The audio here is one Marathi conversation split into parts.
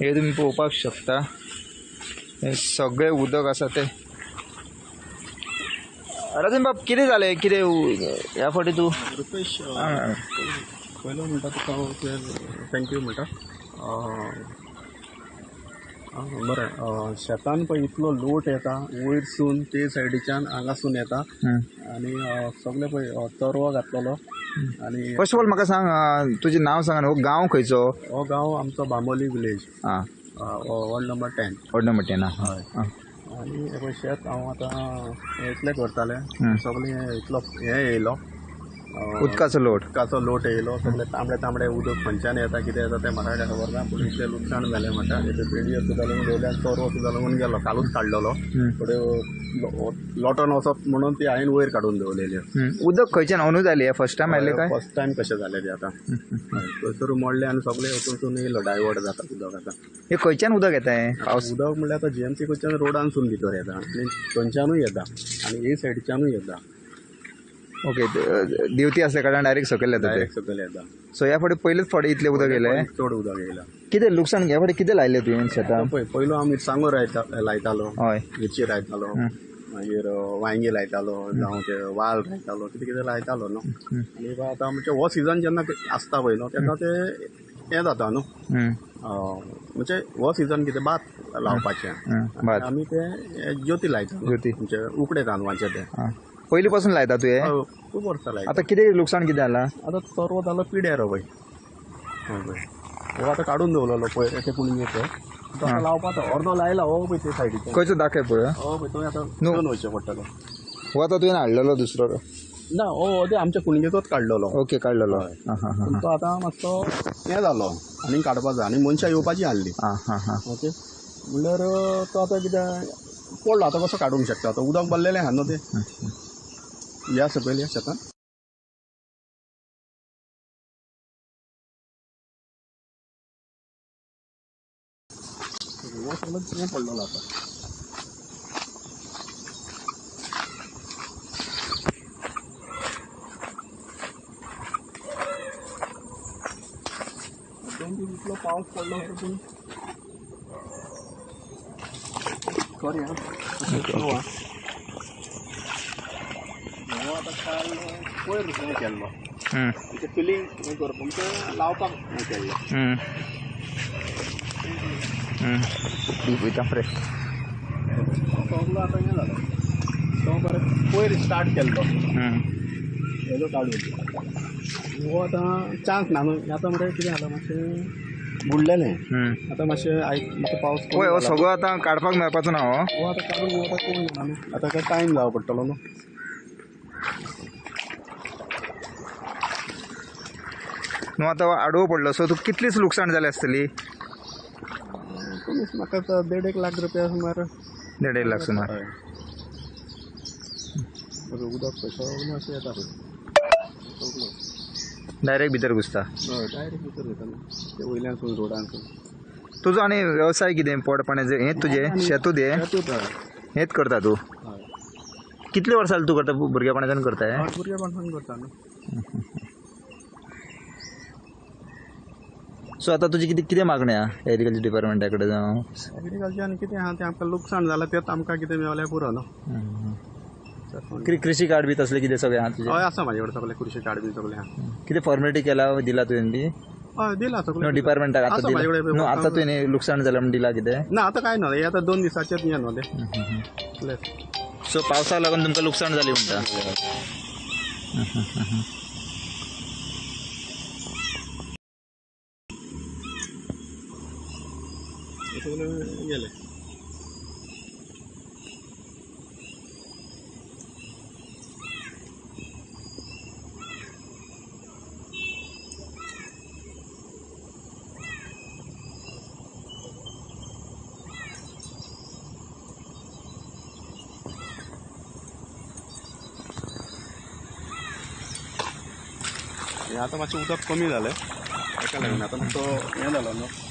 हे तुम्ही पळोवपाक शकता. हे सगळे उदक आसा ते. राजन बाब कितें जालें कितें ह्या फावटी तूं? रुपेश पयलो म्हणटा तुका थँक्यू म्हणटा अ, बरें. शेतान पळय इतलो लोट येता वयरसून ते सायडीच्यान हांगासून येता. आनी सगळे पळय तरवो घातलेलो. आनी फर्स्ट ऑफ ऑल म्हाका सांग तुजें नांव सांग हो गांव खंयचो? हो गांव आमचो बांबोली विलेज आं ward number ten ward number ten आं हय. आं. आनी शेत हांव आतां इतलें करतालें. सगळें इतलो हे येयलो. उदकाचो लोट. उदकाचो लोट येयलो सगळे तांबडे तांबडे उदक खंयच्यान येता. कितें येता तें म्हाका खबर ना पूण इतलें लुकसाण जालें म्हाका इथे पेडयो सुद्दां लागून दवरल्या चोरवो सुद्दां लागून गेलो. कालूच काडलेलो. थोड्यो लोटोन वचप म्हणून ती हांवें वयर काडून दवरलेल्यो. उदक खंयच्यान अंदू जाली फर्स्ट टायम आयले काय? फर्स्ट टायम कशें जालें तें आतां. थंयसर मोडलें आनी सगळें वचून येयलो डायवर्ट जाता उदक आतां. हे खंयच्यान उदक येता हें उदक म्हणल्यार आतां जीएमसी कडच्यान रोडानसून भितर येता. आनी थंयच्यानूय येता. आनी हे सायडीच्यानूय येता. ओके दिवती असल्या कारणान डायरेक्ट सकयल येता ते. डायरेक्ट सकयल येता. सो ह्या फावटी पयलेच फावटी इतलें उदक येयलें चड उदक येयला कितें लुकसाण ह्या फावटी कितें लायलें तुवें शेतान पळय पयलो हांव मिरसांगो लायता लायतालो. हय. मिरची लायतालो मागीर वांयगी लायतालो. जावं ते वाल लायतालो कितें कितें लायतालो न्हू? आनी आतां म्हणजे हो सिजन जेन्ना आसता पळय न्हू तेन्ना ते हें जाता न्हू? हं. म्हणजे हो सिजन कितें भात लावपाचें. हं. आमी ते हे ज्योती लायता. ज्योती. म्हणजे उकडे तांदवाचे ते. आं. पयली पासून लायता तुवें हय, खूब वर्सां लायता. आतां कितें लुकसाण कितें जाला आतां चोरवो जालो पिड्यार पळय हय पळय हो आतां दवरलेलो पळय ते कुणगेचो तो आतां लावपाचो अर्दो लायला हो पळय ते सायडीचे खंयचो दाखय पळय हो पळय तो आतां वयचें पडटलो हो आतां तुवें हाडलेलो दुसरो. ना हो ते आमच्या कुणगेचोच काडलेलो ओके काडलेलो हां. हां पूण तो आतां मातसो हें जालो आनी काडपा जाय आनी मनशां येवपाची हाडली आं हां हां. ओके. म्हणल्यार तो आतां कितें पडलो आतां कसो काडूंक शकता? आतां उदक भरलेलें आहा न्हू तें? या सकयल या शेतान हो सगळं हें पडलेलो आतां दोन दीस इतलो पावस पडलो पूण सॉरी हां हो आतां काल पयर हें केल्लो हं. म्हणजे फिलिंग हें करप म्हणजे लावपाक हें केल्लो हं. हं. डीप वयता फ्रेश आतां हें तो बरें पयर स्टार्ट केल्लो हं. हेजो काडून हो आतां चान्स ना न्हू आतां मरे कितें जालें मातशें बुडलेलें हं. आतां मातशें आयक मातसो पावस पळय हो. सगळो आतां काडपाक मेळपाचो ना हो. हो आतां काडून घेवपाक कोण येना न्हू आतां काय टायम जावो पडटलो न्हू न्हू आतां आडवो पडलो. सो तुका कितलीच लुकसाण जाली आसतली कमीच म्हाका देड एक लाख रुपया सुमार देड एक लाख सुमार. हय. उदक अशें येता डायरेक्ट भितर घुसता. हय डायरेक्ट भितर वयता न्हू ते वयल्यानसून रोडानसून तुजो आनी वेवसाय कितें पोडपाण्याचें हेंच तुजें शेतूच हें हेंच करता तूं? कितले वर्सां तूं करता? भुरगेपणाच्यान करता हें करता न्हू सो आतां तुजी कितें कितें मागणी आहा एग्रीकल्चर डिपार्टमेंटा कडेन जावं एग्रीकल्चरान कितें आहा? तें आमकां लुकसाण जालां तेच आमकां कितें मेवल्यार पुरो न्हू क्रि कृशी कार्ड बी तसलें कितें सगळें आहा हय आसा म्हाजे कडेन सगळें कृशी कार्ड बी सगळें आहा कितें फॉर्मेलिटी केला दिला तुवें ती हय दिला सगळें. डिपार्टमेंटाक आतां न्हू आतां तुवें लुकसाण जालां म्हणून दिला कितें? ना आतां काय ना हे आतां दोन दिसाचेच हें न्हू तें लॅस. सो पावसाक लागून तुमकां लुकसाण जाली म्हणटा गेलें हें आतां मातशें उदक कमी जालें ताका लागून आतां मातसो हें जालो न्हू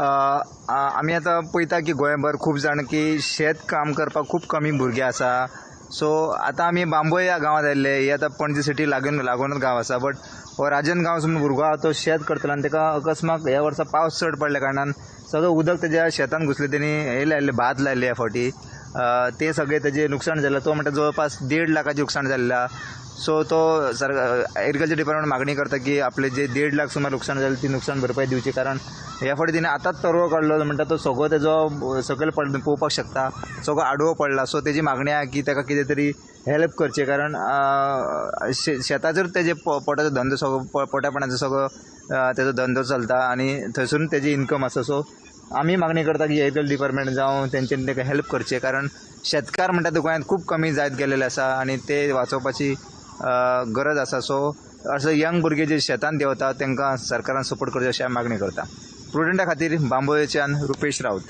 आमी आतां पळयता की गोंयभर खूब जाण की शेत काम करपाक खूब कमी भुरगे आसा. सो आतां आमी बांबोय ह्या गांवांत आयिल्ले. ही आतां पणजे सिटी लागून लागूनच गांव आसा. बट हो राजन गांव गांवसून भुरगो आहा तो शेत करतलो आनी ताका अकस्मात ह्या वर्सा पावस चड पडल्या कारणान सगळें उदक तेज्या शेतान घुसलें. तेणी हे लायिल्लें भात लायल्लें ह्या फावटी. ते सगळें तेजें लुकसाण जालें तो म्हणटा जवळपास देड लाखाचें लुकसाण जाल्लें सो तो सर एग्रीकल्चर डिपार्टमेंट मागणी करता की आपले जे देड लाख सुमार लुकसाण जालें ती नुकसान भरपाई दिवची कारण ह्या फावटी तिने आतांच तरवो काडलो म्हणटा तो सगळो तेजो सकयल पड पळोवपाक शकता. सगळो आडवो पडला. सो तेजी मागणी आहा की ताका कितें तरी हेल्प करचें. कारण शे शेताचेर तेजे प- पोटाचो धंदो सगळो प- पोटापणाचो सगळो अं, तेजो धंदो चलता आनी थंयसून तेजी इन्कम आसा सो आमी मागणी करता की एग्रिकल्चर डिपार्टमेंट जावं तेंच्यांनी ताका हेल्प करचें. कारण शेतकार म्हणटा ते गोंयांत खूब कमी जायत गेलेले आसा आनी ते वाचोवपाची गरज आसा सो असो यंग भुरगे जे शेतान देंवता तांकां सरकारान सपोर्ट करचें अशी हांव मागणी करता. प्रुडंटा खातीर बांबोळेच्यान रुपेश रावत